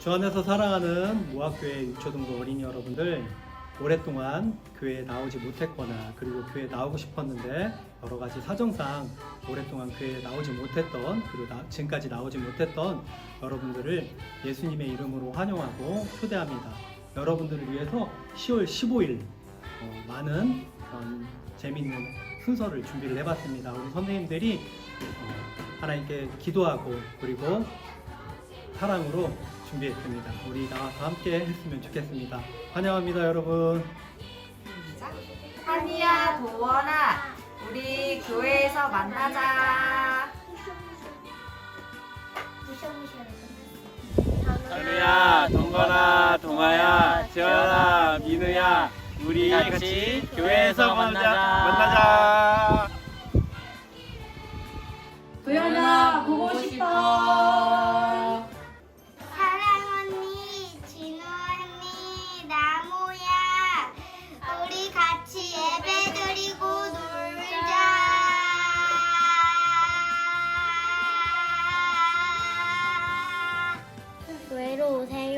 주 안에서 사랑하는 모학교회 유초등부 어린이 여러분들 오랫동안 교회에 나오지 못했거나 그리고 교회에 나오고 싶었는데 여러 가지 사정상 오랫동안 교회에 나오지 못했던 그리고 나- 지금까지 나오지 못했던 여러분들을 예수님의 이름으로 환영하고 초대합니다. 여러분들을 위해서 10월 15일 어, 많은 그런 재밌는 순서를 준비를 해봤습니다. 우리 선생님들이 어, 하나님께 기도하고 그리고 사랑으로 준비했습니다. 우리 나와서 함께 했으면 좋겠습니다. 환영합니다, 여러분. 한이야 도원아 우리 교회에서 만나자 현우야, 동건아, 동아야, 지연아, 민우야, 우리 같이 교회에서 만나자. 만나자. 도연아 보고 싶어. ไว้ดูแทง